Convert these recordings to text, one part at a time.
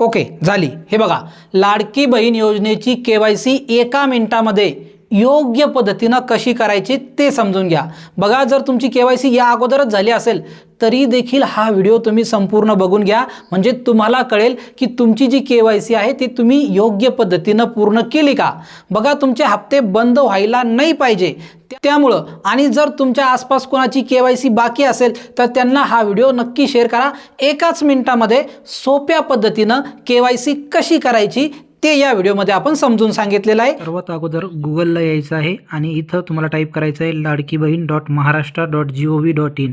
Okay झाली. हे बघा लाडकी बहीण योजनेची के वाय सी एका मिनिटामध्ये योग्य पद्धतीनं कशी करायची ते समजून घ्या. बघा जर तुमची के वाय सी या अगोदरच झाली असेल तरी देखील हा व्हिडिओ तुम्ही संपूर्ण बघून घ्या. म्हणजे तुम्हाला कळेल की तुमची जी के वाय सी आहे ती तुम्ही योग्य पद्धतीनं पूर्ण केली का? बघा तुमचे हप्ते बंद व्हायला नाही पाहिजे. त्यामुळं आणि जर तुमच्या आसपास कोणाची के वाय सी बाकी असेल तर त्यांना हा व्हिडिओ नक्की शेअर करा. एकाच मिनिटामध्ये सोप्या पद्धतीनं के वाय सी कशी करायची ते या व्हिडिओमध्ये आपण समजून सांगितलेलं आहे. सर्वात अगोदर गुगलला यायचं आहे आणि इथं तुम्हाला टाईप करायचं आहे Ladki Bahin dot Maharashtra dot G O V dot in.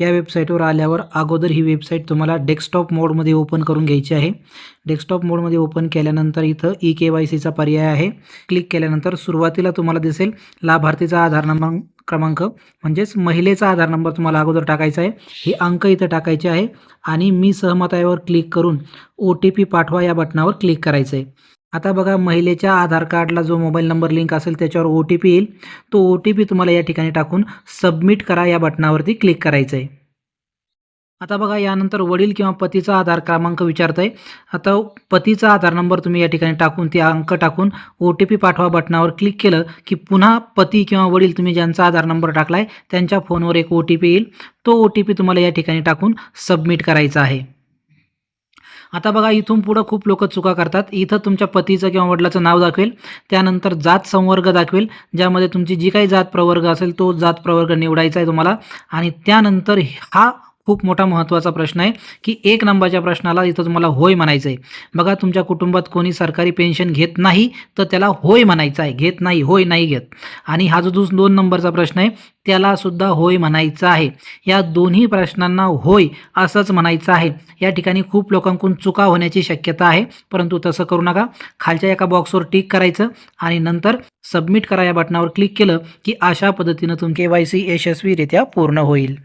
या वेबसाईटवर आल्यावर अगोदर ही वेबसाईट तुम्हाला डेस्कटॉप मोडमध्ये ओपन करून घ्यायची आहे. डेस्कटॉप मोडमध्ये ओपन केल्यानंतर इथं ई के वाय सीचा पर्याय आहे. क्लिक केल्यानंतर सुरुवातीला तुम्हाला दिसेल लाभार्थीचा आधार नंबर क्रमांक म्हणजेच महिलेचा आधार नंबर तुम्हाला अगोदर टाकायचा आहे. हे अंक इथं टाकायचे आहे आणि मी सहमत आहेवर क्लिक करून ओ टी पी पाठवा या बटनावर क्लिक करायचं आहे. आता बघा महिलेच्या आधार कार्डला जो मोबाईल नंबर लिंक असेल त्याच्यावर ओ टी पी येईल. तो ओ टी पी तुम्हाला या ठिकाणी टाकून सबमिट करा या बटनावरती क्लिक करायचं आहे. आता बघा यानंतर वडील किंवा पतीचा आधार क्रमांक विचारतं आहे आता पतीचा आधार नंबर तुम्ही या ठिकाणी टाकून ते अंक टाकून ओ टी पी पाठवा बटनावर क्लिक केलं की पुन्हा पती किंवा वडील तुम्ही ज्यांचा आधार नंबर टाकला आहे त्यांच्या फोनवर एक ओ टी पी येईल. तो ओ टी पी तुम्हाला या ठिकाणी टाकून सबमिट करायचा आहे. आता बघा इथून पुढं खूप लोक चुका करतात. इथं तुमच्या पतीचं किंवा वडिलाचं नाव दाखवेल. त्यानंतर जात संवर्ग दाखवेल ज्यामध्ये तुमची जी काही जात प्रवर्ग असेल तो जात प्रवर्ग निवडायचा आहे तुम्हाला. आणि त्यानंतर हा खूप मोठा महत्त्वाचा प्रश्न आहे की एक नंबरच्या प्रश्नाला इथं तुम्हाला होय म्हणायचं आहे बघा तुमच्या कुटुंबात कोणी सरकारी पेन्शन घेत नाही तर त्याला होय म्हणायचं आहे घेत नाही होय नाही घेत. आणि हा जो दुस दोन नंबरचा प्रश्न आहे त्याला सुद्धा होय म्हणायचं आहे. या दोन्ही प्रश्नांना होय असंच म्हणायचं आहे. या ठिकाणी खूप लोकांकडून चुका होण्याची शक्यता आहे परंतु तसं करू नका. खालच्या एका बॉक्सवर टिक करायचं आणि नंतर सबमिट करा या बटनावर क्लिक केलं की अशा पद्धतीनं तुमचे वाय सी यशस्वीरित्या पूर्ण होईल.